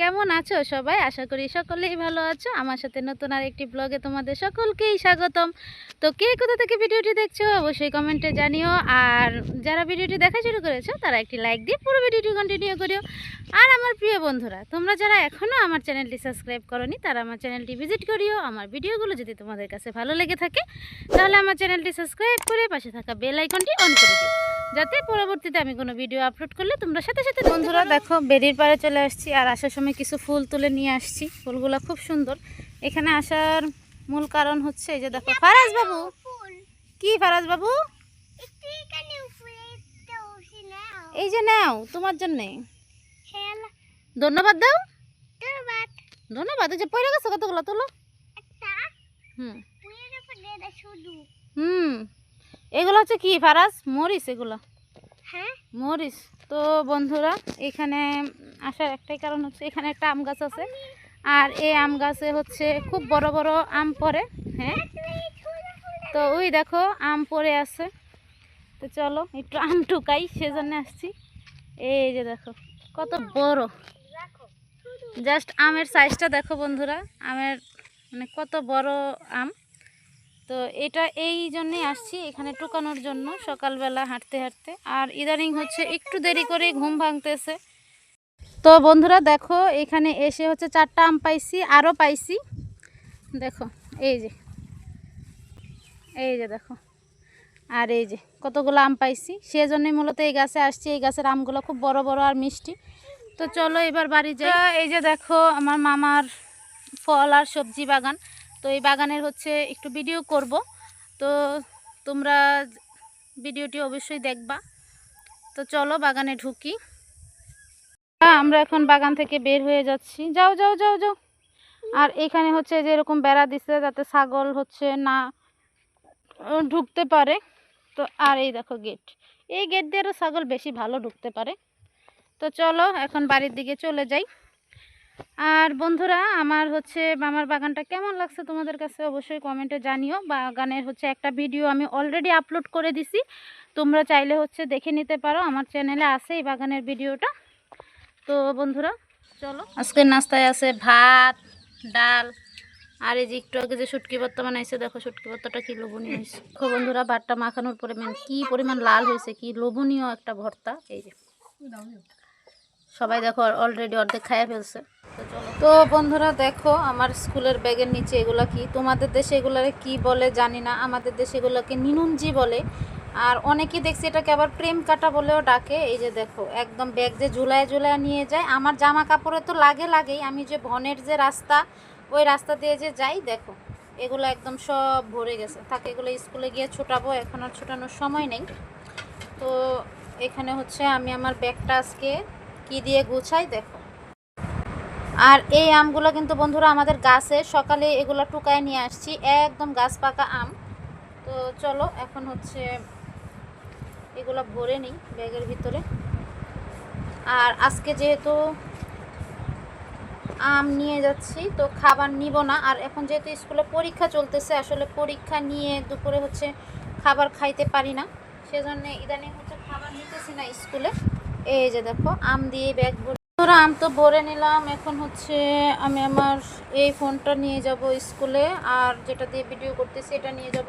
কেমন আছো সবাই? আশা করি সকলেই ভালো আছো। আমার সাথে নতুন আর একটি ব্লগে তোমাদের সকলকেই স্বাগতম। তো কে কোথা থেকে ভিডিওটি দেখছ অবশ্যই কমেন্টে জানিও। আর যারা ভিডিওটি দেখা শুরু করেছ, তারা একটি লাইক দিয়ে পুরো ভিডিওটি কন্টিনিউ করিও। আর আমার প্রিয় বন্ধুরা, তোমরা যারা এখনও আমার চ্যানেলটি সাবস্ক্রাইব করনি, তারা আমার চ্যানেলটি ভিজিট করিও। আমার ভিডিওগুলো যদি তোমাদের কাছে ভালো লেগে থাকে, তাহলে আমার চ্যানেলটি সাবস্ক্রাইব করে পাশে থাকা বেল আইকনটি অন করে দিও। যাতে পরবর্তীতে আমি কোনো ভিডিও আপলোড করলে তোমরা সাথে সাথে বন্ধুরা দেখো বেরির পাড়ে চলে আসছি আর আসার সময় কিছু ফুল তুলে নিয়ে আসছি। ফুলগুলো খুব সুন্দর। এখানে আসার মূল কারণ হচ্ছে এই যে দেখো ফারাজ বাবু। কি ফারাজ বাবু? এই যে নাও তোমার জন্যে। ধন্যবাদ দাও। ধন্যবাদ। এই যে পয়লা গেছে কতগুলো? তোলো। হুম। হুম। এগুলো হচ্ছে কি ফারাজ মরিচ এগুলো? হ্যাঁ। মরিচ। তো বন্ধুরা এখানে আসার একটাই কারণ হচ্ছে এখানে একটা আম গাছ আছে। আর এই আম গাছে হচ্ছে খুব বড় বড় আম পড়ে হ্যাঁ? তো ওই দেখো আম পড়ে আছে। তো চলো একটু আম টুকাই সেজন্য আসছি। এই যে দেখো কত বড়। জাস্ট আমের সাইজটা দেখো বন্ধুরা আমের মানে কত বড় আম। তো এটা এই জন্যই আসছি এখানে টুকানোর জন্য সকালবেলা হাঁটতে হাঁটতে। আর ইদানিং হচ্ছে একটু দেরি করে ঘুম ভাঙতেছে। তো বন্ধুরা দেখো, এখানে এসে হচ্ছে চারটা আম পাইছি, আরও পাইছি। দেখো, এই যে এই যে দেখো, আর এই যে কতগুলো আম পাইছি। সেজন্যই মূলত এই গাছে আসছি। এই গাছের আমগুলো খুব বড় বড় আর মিষ্টি। তো চলো এবার বাড়ি যাই। এই যে দেখো, আমার মামার ফল আর সবজি বাগান। তো এই বাগানের হচ্ছে একটু ভিডিও করব। তো তোমরা ভিডিওটি অবশ্যই দেখবা। তো চলো বাগানে ঢুকি। আমরা এখন বাগান থেকে বের হয়ে যাচ্ছি। যাও যাও যাও যাও। আর এখানে হচ্ছে যে এরকম বেড়া দিছে যাতে ছাগল হচ্ছে না ঢুকতে পারে। তো আর এই দেখো গেট এই গেট দিয়ে ছাগল বেশি ভালো ঢুকতে পারে। তো চলো এখন বাড়ির দিকে চলে যাই। আর বন্ধুরা, আমার হচ্ছে আমার বাগানটা কেমন লাগছে তোমাদের কাছে অবশ্যই কমেন্টে জানিও। বাগানের হচ্ছে একটা ভিডিও আমি অলরেডি আপলোড করে দিছি। তোমরা চাইলে হচ্ছে দেখে নিতে পারো, আমার চ্যানেলে আছে এই বাগানের ভিডিওটা তো বন্ধুরা, চলো। আজকের নাস্তায় আছে ভাত, ডাল, আর এই যে একটু আগে যে শুটকি ভর্তা বানাইছে, দেখো শুটকি ভর্তাটা কি লোভনীয় হয়েছে। দেখো বন্ধুরা ভাতটা মাখানোর পরিমাণ কি পরিমাণ লাল হয়েছে, কি লোভনীয় একটা ভর্তা। এই যে। সবাই দেখো অলরেডি অর্ধেক খাইয়ে ফেলছে। তো বন্ধুরা দেখো, আমার স্কুলের ব্যাগের নিচে এগুলা কি? তোমাদের দেশে এগুলারে কি বলে জানি না, আমাদের দেশে এগুলোকে নিনুঞ্জি বলে। আর অনেকেই দেখছি এটাকে আবার প্রেম কাটা বলেও ডাকে। এই যে দেখো, একদম ব্যাগ যে ঝুলায় ঝুলায় নিয়ে যায়। আমার জামা কাপড়ে তো লাগে লাগেই, আমি যে বনের যে রাস্তা, ওই রাস্তা দিয়ে যে যাই, দেখো, এগুলো একদম সব ভরে গেছে। থাকে এগুলো স্কুলে গিয়ে ছোটাবো, এখন আর ছোটানোর সময় নেই। তো এখানে হচ্ছে আমি আমার ব্যাগটা আজকে কি দিয়ে গুছাই, দেখো। আর এই আমগুলো কিন্তু বন্ধুরা আমাদের গাছে সকালে এগুলো টুকায় নিয়ে আসছি। একদম গাছ পাকা আম। তো চলো, এখন হচ্ছে এগুলো ভরে নিই ব্যাগের ভিতরে। আর আজকে যেহেতু আম নিয়ে যাচ্ছি, তো খাবার নিব না। আর এখন যেহেতু স্কুলে পরীক্ষা চলতেছে, আসলে পরীক্ষা নিয়ে দুপুরে হচ্ছে খাবার খাইতে পারি না। সেজন্য ইদানিং হচ্ছে খাবার নিতেছি না স্কুলে। এই যে দেখো, আম দিয়ে ব্যাগ ধরো আম তো ভরে নিলাম, এখন হচ্ছে আমি আমার এই ফোনটা নিয়ে যাব স্কুলে, আর যেটা দিয়ে ভিডিও করতেছি এটা নিয়ে যাব।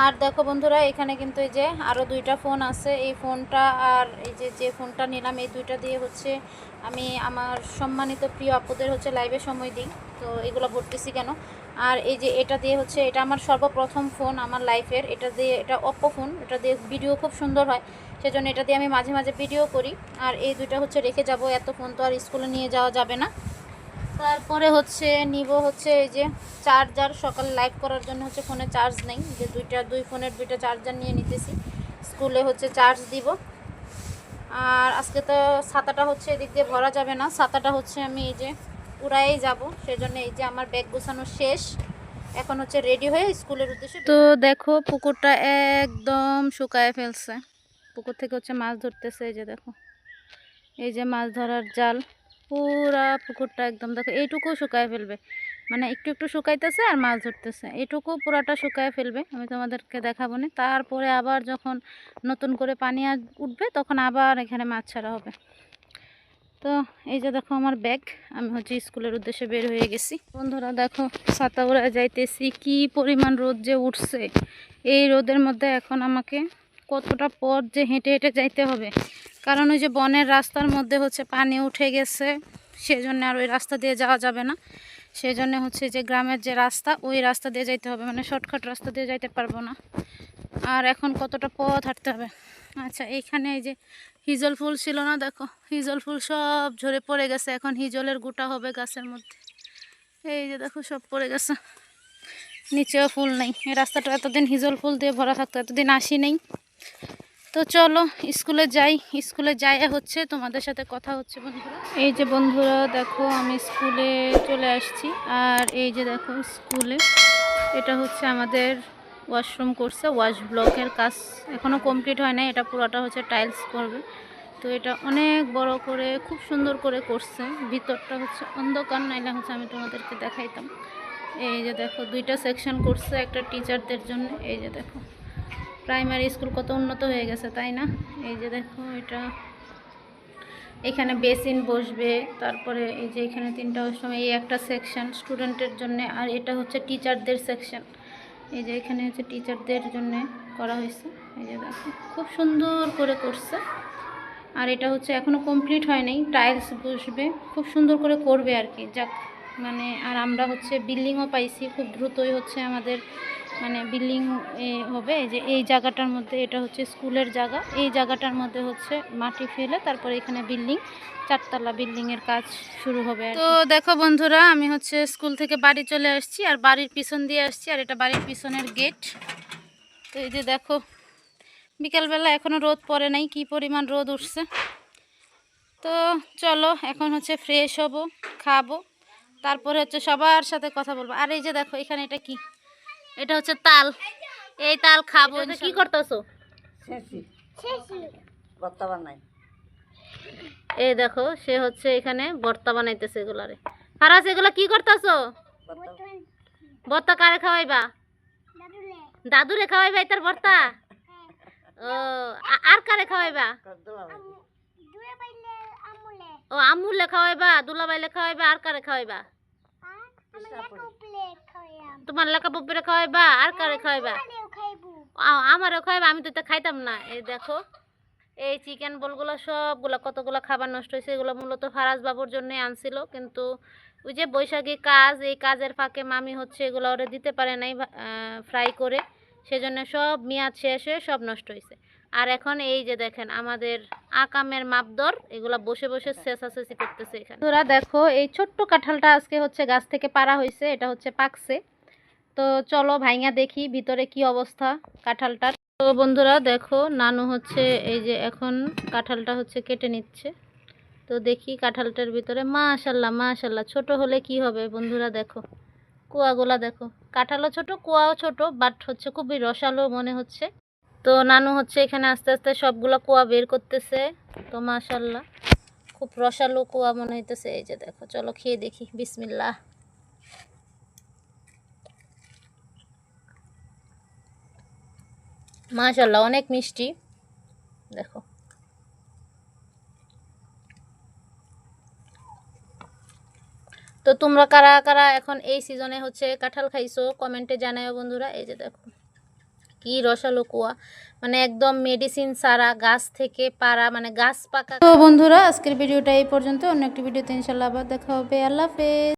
আর দেখো বন্ধুরা, এখানে কিন্তু এই যে আরও দুইটা ফোন আছে, এই ফোনটা আর এই যে যে ফোনটা নিলাম, এই দুইটা দিয়ে হচ্ছে আমি আমার সম্মানিত প্রিয় আপদের হচ্ছে লাইভে সময় দিই। তো এগুলো ভরতেছি কেন? আর এই যে এটা দিয়ে হচ্ছে, এটা আমার সর্বপ্রথম ফোন আমার লাইফের। এটা দিয়ে, এটা অপ্পো ফোন, এটা দিয়ে ভিডিও খুব সুন্দর হয়। সেজন্য এটা দিয়ে আমি মাঝে মাঝে ভিডিও করি। আর এই দুইটা হচ্ছে রেখে যাব, এত ফোন তো আর স্কুলে নিয়ে যাওয়া যাবে না। তারপরে হচ্ছে নিব হচ্ছে এই যে চার্জার সকাল লাইভ করার জন্য হচ্ছে ফোনে চার্জ নেই। যে দুইটা, দুই ফোনের দুইটা চার্জার নিয়ে নিতেছি। স্কুলে হচ্ছে চার্জ দিব। আর আজকে তো ছাতাটা হচ্ছে, এদিক দিয়ে ভরা যাবে না। ছাতাটা হচ্ছে আমি এই যে উড়াই যাব। সেজন্য এই যে আমার ব্যাগ গোছানো শেষ। এখন হচ্ছে রেডি হয়ে স্কুলের উদ্দেশ্যে তো দেখো, পুকুরটা একদম শুকায় ফেলছে। পুকুর থেকে হচ্ছে মাছ ধরতেছে, এই যে দেখো। এই যে মাছ ধরার জাল, পুরা পুকুরটা একদম দেখো, এইটুকু শুকায় ফেলবে। মানে একটু একটু শুকাইতেছে আর মাছ ধরতেছে। এইটুকু পুরাটা শুকায় ফেলবে, আমি তোমাদেরকে দেখাবো না। তারপরে আবার যখন নতুন করে পানি উঠবে, তখন আবার এখানে মাছ ছাড়া হবে। তো এই যে দেখো আমার ব্যাগ, আমি হচ্ছে স্কুলের উদ্দেশ্যে বের হয়ে গেছি। বন্ধুরা দেখো ছাতা উড়া যাইতেছি, কি পরিমাণ রোদ যে উঠছে। এই রোদের মধ্যে এখন আমাকে কতটা পথ যে হেঁটে হেঁটে যাইতে হবে। কারণ ওই যে বনের রাস্তার মধ্যে হচ্ছে পানি উঠে গেছে, সেজন্য আর ওই রাস্তা দিয়ে যাওয়া যাবে না। সেই সেজন্য হচ্ছে যে গ্রামের যে রাস্তা, ওই রাস্তা দিয়ে যাইতে হবে। মানে শর্টকাট রাস্তা দিয়ে যাইতে পারব না। আর এখন কতটা পথ হাঁটতে হবে। আচ্ছা এইখানে এই যে হিজল ফুল ছিল না, দেখো। হিজল ফুল সব ঝরে পড়ে গেছে। এখন হিজলের গোটা হবে গাছের মধ্যে। এই যে দেখো, সব পড়ে গেছে। নিচেও ফুল নেই। এই রাস্তাটা এতদিন হিজল ফুল দিয়ে ভরা থাকতো, এতদিন আসি নেই। তো চলো, স্কুলে যাই। স্কুলে যাই হচ্ছে, তোমাদের সাথে কথা হচ্ছে, বন্ধুরা। এই যে বন্ধুরা, দেখো, আমি স্কুলে চলে আসছি। আর এই যে দেখো, স্কুলে। এটা হচ্ছে আমাদের ওয়াশরুম করছে, ওয়াশ ব্লকের কাজ এখনও কমপ্লিট হয় নাই, এটা পুরোটা হচ্ছে টাইলস করবে। তো এটা অনেক বড় করে, খুব সুন্দর করে করছে। ভিতরটা হচ্ছে অন্ধকার, নাইলে হচ্ছে আমি তোমাদেরকে দেখাইতাম। এই যে দেখো, দুইটা সেকশন করছে একটা টিচারদের জন্য। এই যে দেখো, প্রাইমারি স্কুল কত উন্নত হয়ে গেছে, তাই না? এই যে দেখো, এটা এখানে বেসিন বসবে, তারপরে এই যে এখানে তিনটা ওয়াশরুম, এই একটা সেকশন স্টুডেন্টের জন্য, আর এটা হচ্ছে টিচারদের সেকশন। এই যে এখানে হচ্ছে টিচারদের জন্য করা হয়েছে। এই যে দেখো, খুব সুন্দর করে করছে। আর এটা হচ্ছে এখনও কমপ্লিট হয় নাই টাইলস বসবে, খুব সুন্দর করে করবে আর কি। যাক মানে আর আমরা হচ্ছে বিল্ডিংও পাইছি, খুব দ্রুতই হচ্ছে আমাদের মানে বিল্ডিং হবে যে এই জায়গাটার মধ্যে এটা হচ্ছে স্কুলের জায়গা। এই জায়গাটার মধ্যে হচ্ছে মাটি ফেলে তারপরে এখানে বিল্ডিং চারতলা বিল্ডিং এর কাজ শুরু হবে তো দেখো বন্ধুরা, আমি হচ্ছে স্কুল থেকে বাড়ি চলে আসছি আর বাড়ির পিছন দিয়ে আসছি আর এটা বাড়ির পিছনের গেট তো এই যে দেখো, বিকালবেলা এখনও রোদ পড়ে নাই, কি পরিমাণ রোদ উঠছে। তো চলো, এখন হচ্ছে ফ্রেশ হব, খাব, তারপরে হচ্ছে সবার সাথে কথা বলব। আর এই যে দেখো, এখানে এটা কি? এটা হচ্ছে তাল। এই তাল খাব কি করতেছো? বর্তমান এই দেখো সে হচ্ছে এখানে ভর্তা বানাইতেছে এগুলারে। ফারাস এগুলা কি করতেছো? ভর্তা। কারে খাওয়াইবা? দাদুরে। খাওয়াইবা তার ভর্তা? ও আর কারে খাওয়াইবা? ও আমুলে খাওয়াইবা দুলাবাইলে খাওয়াইবা আর কারে খাওয়াইবা? তোমার লেখা পপ্পিরে খাওয়াইবা? আর কারে খাওয়াইবা? আমারও খাওয়াইবা আমি তো এটা খাইতাম না। এই দেখো এই চিকেন বলগুলো সবগুলো কতগুলো খাবার নষ্ট হয়েছে এগুলো মূলত ফারাজ বাবুর জন্যই আনছিল। কিন্তু ওই যে বৈশাখী কাজ এই কাজের ফাঁকে মামি হচ্ছে এগুলো ওরে দিতে পারে নাই ফ্রাই করে। সেজন্য সব মেয়াদ শেষ হয়ে সব নষ্ট হয়েছে আর এখন এই যে দেখেন, আমাদের আকামের মাপদর, এগুলা বসে বসে শেষাশেষি করতেছে এখানে। তোরা দেখো, এই ছোট্ট কাঁঠালটা আজকে হচ্ছে গাছ থেকে পাড়া হয়েছে এটা হচ্ছে পাকছে। তো চলো ভাইঙা দেখি ভিতরে কি অবস্থা কাঁঠালটার। তো বন্ধুরা দেখো, নানু হচ্ছে এই যে এখন কাঁঠালটা হচ্ছে কেটে নিচ্ছে। তো দেখি কাঁঠালটার ভিতরে, মাশাল্লাহ মাশাল্লাহ, ছোট হলে কি হবে বন্ধুরা দেখো। কুয়াগুলা দেখো, কাঁঠালও ছোট, কুয়াও ছোট বাট হচ্ছে খুবই রসালো মনে হচ্ছে। তো নানু হচ্ছে এখানে আস্তে আস্তে সবগুলো কুয়া বের করতেছে। তো মাশাল্লাহ খুব রসালো কুয়া মনে হইতেছে। এই যে দেখো, চলো খেয়ে দেখি, বিসমিল্লাহ। মাশাল্লাহ অনেক মিষ্টি। দেখো। তো তোমরা কারা কারা এখন এই সিজনে হচ্ছে কাঁঠাল খাইছো কমেন্টে জানাও বন্ধুরা। এই যে দেখো। কি রসালো কুয়া। মানে একদম মেডিসিন সারা গাছ থেকে পারা মানে গাছ পাকা। তো বন্ধুরা, আজকের ভিডিওটা এই পর্যন্ত। অন্য একটি ভিডিওতে ইনশাল্লাহ আবার দেখা হবে। আল্লাহ হাফেজ।